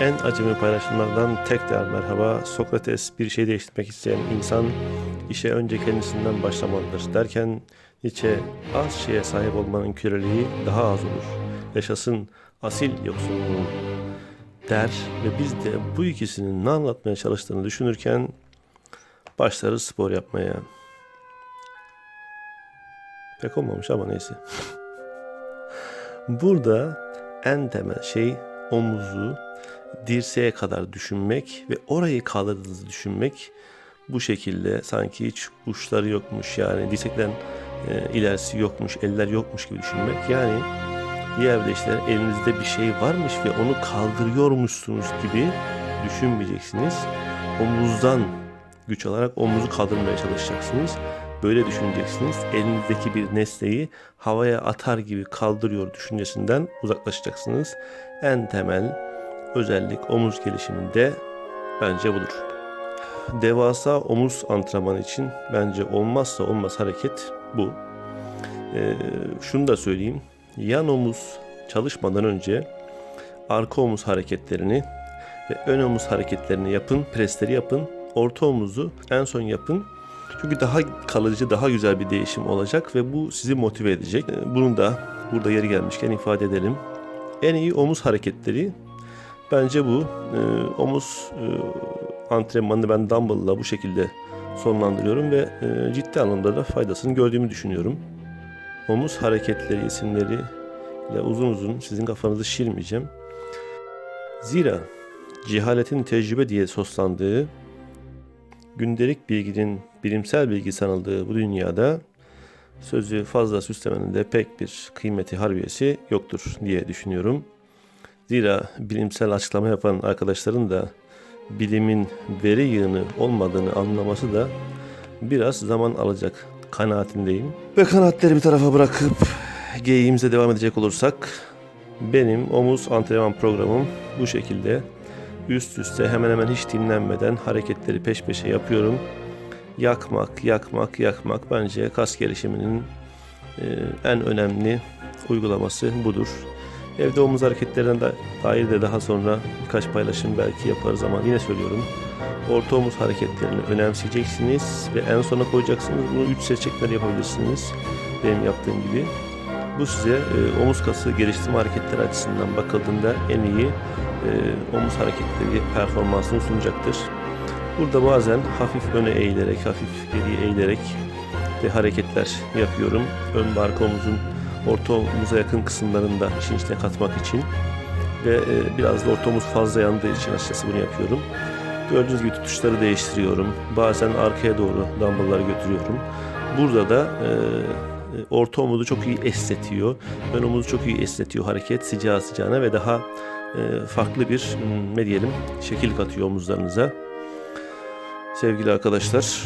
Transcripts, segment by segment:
En acemi paylaşımlardan tekrar merhaba. Sokrates bir şey değiştirmek isteyen insan işe önce kendisinden başlamalıdır derken Nietzsche az şeye sahip olmanın küreliği daha az olur. Yaşasın asil yoksunluğun der ve biz de bu ikisinin ne anlatmaya çalıştığını düşünürken başlarız spor yapmaya. Pek olmamış ama neyse. Burada en temel şey omuzu dirseğe kadar düşünmek ve orayı kaldırdığınızı düşünmek bu şekilde sanki hiç uçları yokmuş yani dirsekten e, ilerisi yokmuş, eller yokmuş gibi düşünmek. Yani diğer deyişler elinizde bir şey varmış ve onu kaldırıyormuşsunuz gibi düşünmeyeceksiniz. Omuzdan güç alarak omuzu kaldırmaya çalışacaksınız. Böyle düşüneceksiniz. Elinizdeki bir nesneyi havaya atar gibi kaldırıyor düşüncesinden uzaklaşacaksınız. En temel özellik omuz gelişiminde bence budur. Devasa omuz antrenmanı için bence olmazsa olmaz hareket bu. Ee, şunu da söyleyeyim. Yan omuz çalışmadan önce arka omuz hareketlerini ve ön omuz hareketlerini yapın, presleri yapın. Orta omuzu en son yapın. Çünkü daha kalıcı, daha güzel bir değişim olacak ve bu sizi motive edecek. Ee, Bunu da burada yeri gelmişken ifade edelim. En iyi omuz hareketleri bence bu. Ee, omuz e, antrenmanını ben dumbbell'la bu şekilde sonlandırıyorum ve e, ciddi anlamda da faydasını gördüğümü düşünüyorum. Omuz hareketleri isimleri ile uzun uzun sizin kafanızı şişirmeyeceğim. Zira cehaletin tecrübe diye soslandığı, gündelik bilginin bilimsel bilgi sanıldığı bu dünyada sözü fazla süslemenin de pek bir kıymeti harbiyesi yoktur diye düşünüyorum. Zira bilimsel açıklama yapan arkadaşların da bilimin veri yığını olmadığını anlaması da biraz zaman alacak kanaatindeyim. Ve kanaatleri bir tarafa bırakıp geyiğimize devam edecek olursak benim omuz antrenman programım bu şekilde üst üste hemen hemen hiç dinlenmeden hareketleri peş peşe yapıyorum. Yakmak, yakmak, yakmak bence kas gelişiminin e, en önemli uygulaması budur. Evde omuz hareketlerine dair de daha sonra birkaç paylaşım belki yaparız ama yine söylüyorum. Orta omuz hareketlerini önemseyeceksiniz ve en sona koyacaksınız. Bunu 3 seçenekler yapabilirsiniz. Benim yaptığım gibi. Bu size e, omuz kası geliştirme hareketleri açısından bakıldığında en iyi e, omuz hareketleri performansını sunacaktır. Burada bazen hafif öne eğilerek, hafif geriye eğilerek de hareketler yapıyorum. Ön ve arka omuzun orta omuza yakın kısımlarını da işin içine katmak için ve e, biraz da orta omuz fazla yandığı için açıkçası bunu yapıyorum. Gördüğünüz gibi tutuşları değiştiriyorum. Bazen arkaya doğru dumbbellları götürüyorum. Burada da e, e, orta omuzu çok iyi esnetiyor. Ön omuzu çok iyi esnetiyor hareket sıcağı sıcağına ve daha e, farklı bir m, ne diyelim şekil katıyor omuzlarınıza. Sevgili arkadaşlar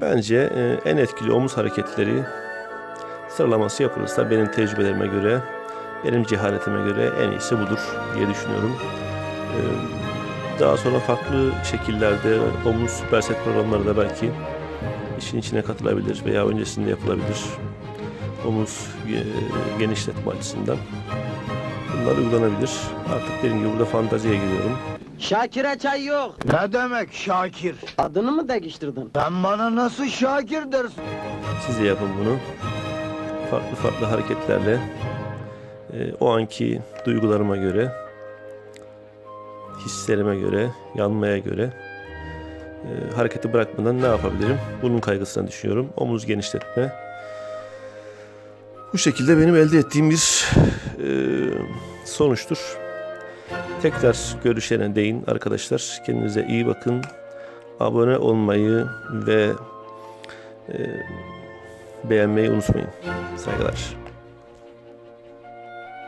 bence e, en etkili omuz hareketleri sıralaması yapılırsa benim tecrübelerime göre benim cehaletime göre en iyisi budur diye düşünüyorum. E, daha sonra farklı şekillerde omuz süperset programları da belki işin içine katılabilir veya öncesinde yapılabilir. Omuz genişletme açısından. Bunlar uygulanabilir. Artık dediğim gibi burada fantaziye giriyorum. Şakir'e çay yok. Ne demek Şakir? Adını mı değiştirdin? Sen bana nasıl Şakir dersin? Siz de yapın bunu. Farklı farklı hareketlerle e, o anki duygularıma göre, hislerime göre, yanmaya göre e, hareketi bırakmadan ne yapabilirim? Bunun kaygısına düşünüyorum. Omuz genişletme. Bu şekilde benim elde ettiğim bir e, sonuçtur. Tekrar görüşene değin arkadaşlar. Kendinize iyi bakın. Abone olmayı ve e, beğenmeyi unutmayın. Saygılar.